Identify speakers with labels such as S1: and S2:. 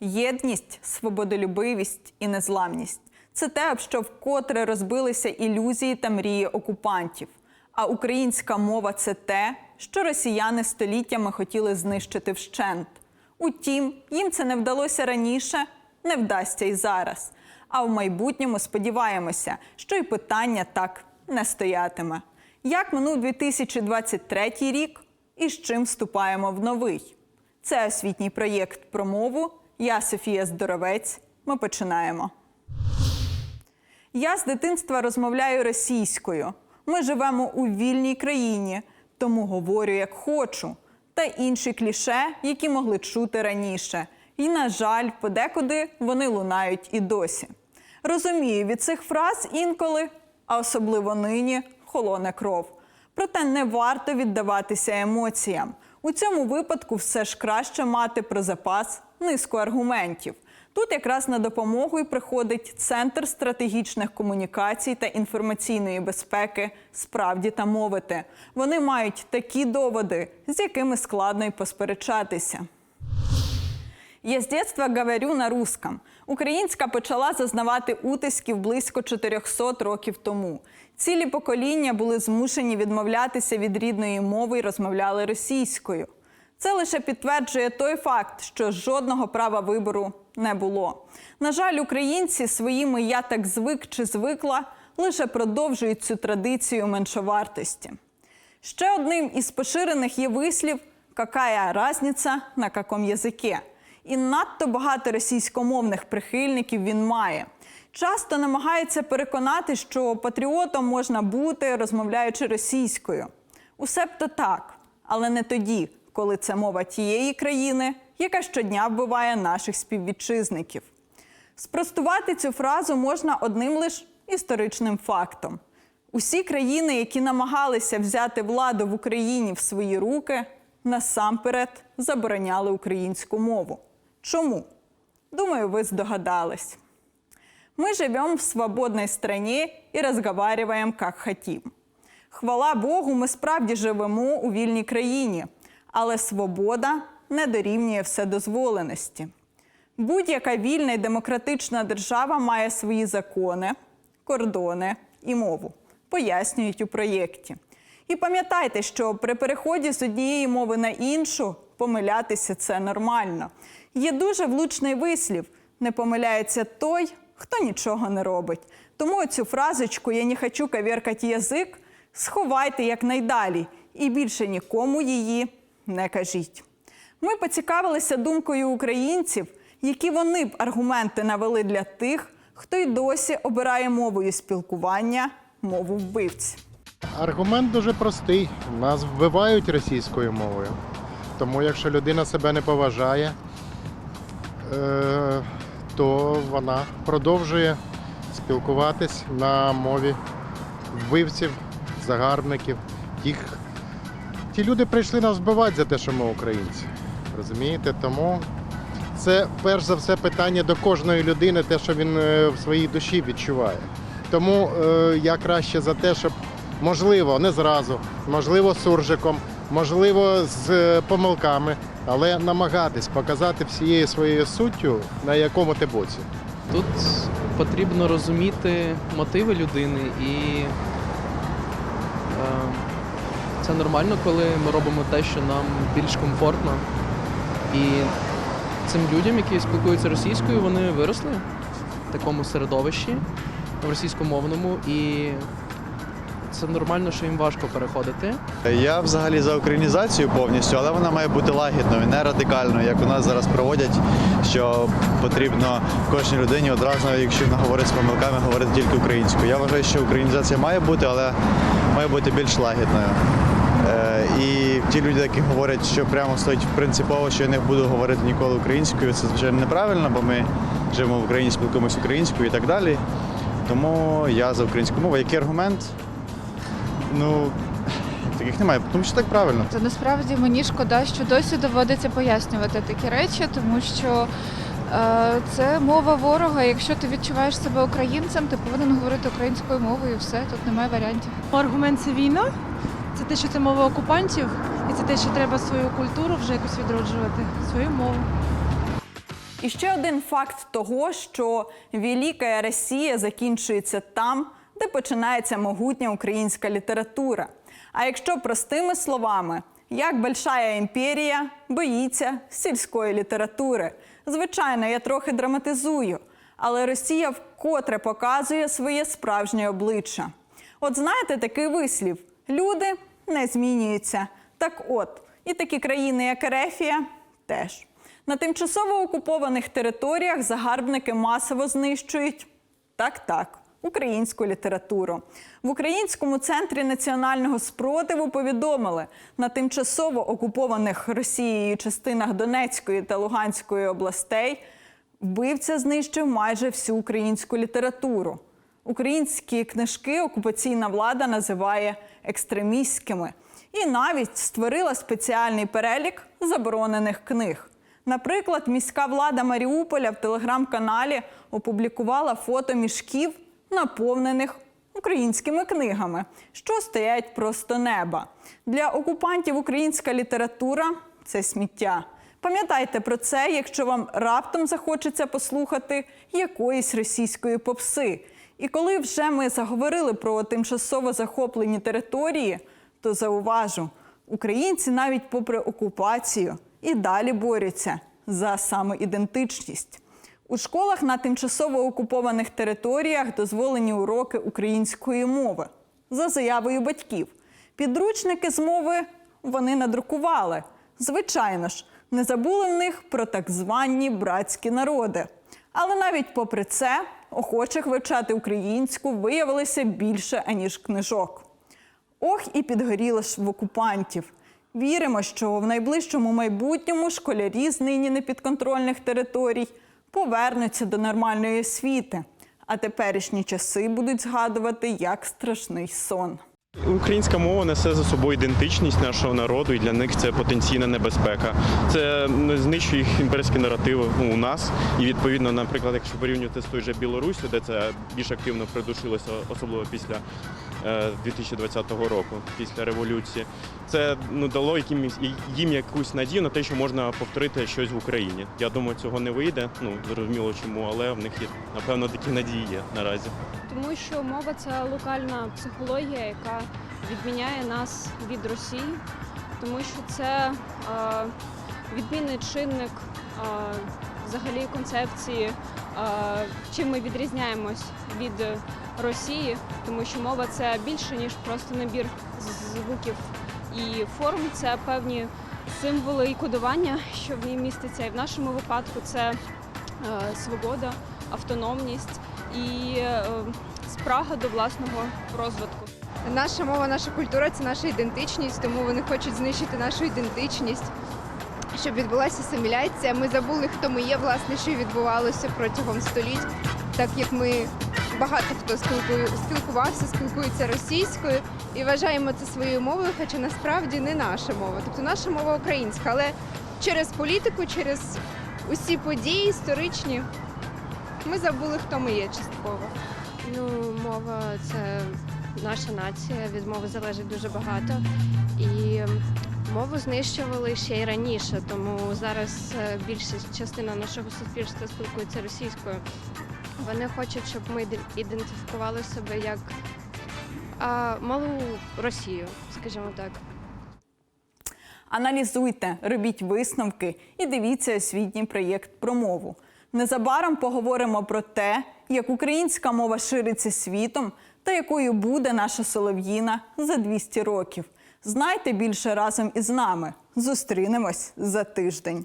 S1: Єдність, свободолюбивість і незламність це те, що вкотре розбилися ілюзії та мрії окупантів. А українська мова це те, що росіяни століттями хотіли знищити вщент. Утім, їм це не вдалося раніше, не вдасться і зараз. А в майбутньому сподіваємося, що й питання так не стоятиме. Як минув 2023 рік і з чим вступаємо в новий? Це освітній проєкт про мову. Я Софія Здоровець. Ми починаємо. Я з дитинства розмовляю російською. Ми живемо у вільній країні, тому говорю як хочу. Та інші кліше, які могли чути раніше. І, на жаль, подекуди вони лунають і досі. Розумію, від цих фраз інколи, а особливо нині, холоне кров. Проте не варто віддаватися емоціям. У цьому випадку все ж краще мати про запас низку аргументів. Тут якраз на допомогу і приходить Центр стратегічних комунікацій та інформаційної безпеки справді та мовити. Вони мають такі доводи, з якими складно й посперечатися. Я з дитинства говорю на русском. Українська почала зазнавати утисків близько 400 років тому. Цілі покоління були змушені відмовлятися від рідної мови і розмовляли російською. Це лише підтверджує той факт, що жодного права вибору не було. На жаль, українці своїми я так звик чи звикла лише продовжують цю традицію меншовартості. Ще одним із поширених є вислів «какая разниця на каком язике». І надто багато російськомовних прихильників він має. Часто намагається переконати, що патріотом можна бути, розмовляючи російською. Усе б то так, але не тоді, коли це мова тієї країни, яка щодня вбиває наших співвітчизників. Спростувати цю фразу можна одним лише історичним фактом. Усі країни, які намагалися взяти владу в Україні в свої руки, насамперед забороняли українську мову. Чому? Думаю, ви здогадались. Мы живем в свободной стране і разговариваем как хотим. Хвала Богу, ми справді живемо у вільній країні, але свобода не дорівнює вседозволеності. Будь-яка вільна і демократична держава має свої закони, кордони і мову, пояснюють у проєкті. І пам'ятайте, що при переході з однієї мови на іншу помилятися це нормально. Є дуже влучний вислів: не помиляється той, хто нічого не робить. Тому цю фразочку Я не хочу коверкати язик сховайте якнайдалі і більше нікому її не кажіть. Ми поцікавилися думкою українців, які вони б аргументи навели для тих, хто й досі обирає мовою спілкування мову вбивць.
S2: Аргумент дуже простий. Нас вбивають російською мовою. Тому якщо людина себе не поважає, е, то вона продовжує спілкуватись на мові вбивців, загарбників. Тих, ті люди прийшли нас вбивати за те, що ми українці. Розумієте? Тому це перш за все питання до кожної людини, те, що він е, в своїй душі відчуває. Тому е, я краще за те, щоб можливо, не зразу, можливо, суржиком, можливо, з е, помилками, але намагатись показати всією своєю суттю, на якому ти боці.
S3: Тут потрібно розуміти мотиви людини і е, це нормально, коли ми робимо те, що нам більш комфортно. І цим людям, які спілкуються російською, вони виросли в такому середовищі, в російськомовному, і це нормально, що їм важко переходити.
S4: Я взагалі за українізацію повністю, але вона має бути лагідною, не радикальною, як у нас зараз проводять, що потрібно кожній людині одразу, якщо вона говорить з помилками, говорити тільки українською. Я вважаю, що українізація має бути, але має бути більш лагідною. Е, І ті люди, які говорять, що прямо стоїть принципово, що я не буду говорити ніколи українською, це звичайно неправильно, бо ми живемо в Україні, спілкуємося українською і так далі. Тому я за українську мову. Який аргумент? Ну, таких немає, тому що так правильно.
S5: Та насправді мені шкода, що досі доводиться пояснювати такі речі, тому що е, це мова ворога. Якщо ти відчуваєш себе українцем, ти повинен говорити українською мовою, і все тут немає варіантів.
S6: Аргумент це війна, це те, що це мова окупантів, і це те, що треба свою культуру вже якось відроджувати, свою мову.
S1: І ще один факт того, що Велика Росія закінчується там, де починається могутня українська література. А якщо простими словами, як большая імперія боїться сільської літератури. Звичайно, я трохи драматизую, але Росія вкотре показує своє справжнє обличчя. От знаєте такий вислів: люди не змінюються. Так от, і такі країни, як Ерефія, теж. На тимчасово окупованих територіях загарбники масово знищують так, так, українську літературу. В Українському центрі національного спротиву повідомили, на тимчасово окупованих Росією частинах Донецької та Луганської областей вбивця знищив майже всю українську літературу. Українські книжки окупаційна влада називає екстремістськими і навіть створила спеціальний перелік заборонених книг. Наприклад, міська влада Маріуполя в телеграм-каналі опублікувала фото мішків, наповнених українськими книгами, що стоять просто неба. Для окупантів українська література це сміття. Пам'ятайте про це, якщо вам раптом захочеться послухати якоїсь російської попси. І коли вже ми заговорили про тимчасово захоплені території, то зауважу, українці навіть попри окупацію і далі борються за самоідентичність. У школах на тимчасово окупованих територіях дозволені уроки української мови за заявою батьків. Підручники з мови вони надрукували. Звичайно ж, не забули в них про так звані братські народи. Але навіть попри це, охочих вивчати українську виявилося більше, аніж книжок. Ох, і підгоріло ж в окупантів. Віримо, що в найближчому майбутньому школярі з нині непідконтрольних територій повернуться до нормальної освіти, а теперішні часи будуть згадувати як страшний сон.
S7: Українська мова несе за собою ідентичність нашого народу, і для них це потенційна небезпека. Це м, знищує їх імперські наративи ну, у нас. І відповідно, наприклад, якщо порівнювати з той же Білоруссю, де це більш активно придушилося, особливо після 2020 року, після революції, це ну дало їм якусь надію на те, що можна повторити щось в Україні. Я думаю, цього не вийде. Ну зрозуміло чому, але в них є напевно такі надії є наразі.
S8: Тому що мова це локальна психологія, яка відміняє нас від Росії, тому що це е, відмінний чинник е, взагалі концепції, е, чим ми відрізняємось від Росії, тому що мова це більше ніж просто набір звуків і форм, це певні символи і кодування, що в ній міститься. І в нашому випадку це е, свобода, автономність і е, спрага до власного розвитку.
S9: Наша мова, наша культура це наша ідентичність, тому вони хочуть знищити нашу ідентичність, щоб відбулася асиміляція. Ми забули, хто ми є, власне, що відбувалося протягом століть, так як ми багато хто спілкувався, спілкується російською і вважаємо це своєю мовою, хоча насправді не наша мова. Тобто наша мова українська, але через політику, через усі події історичні ми забули, хто ми є частково.
S8: Ну, мова це наша нація. Від мови залежить дуже багато. І мову знищували ще й раніше, тому зараз е, більша частина нашого суспільства спілкується російською. Вони хочуть, щоб ми ідентифікували себе як а, малу Росію, скажімо так.
S1: Аналізуйте, робіть висновки і дивіться освітній проєкт про мову. Незабаром поговоримо про те, як українська мова шириться світом та якою буде наша солов'їна за 200 років. Знайте більше разом із нами. Зустрінемось за тиждень.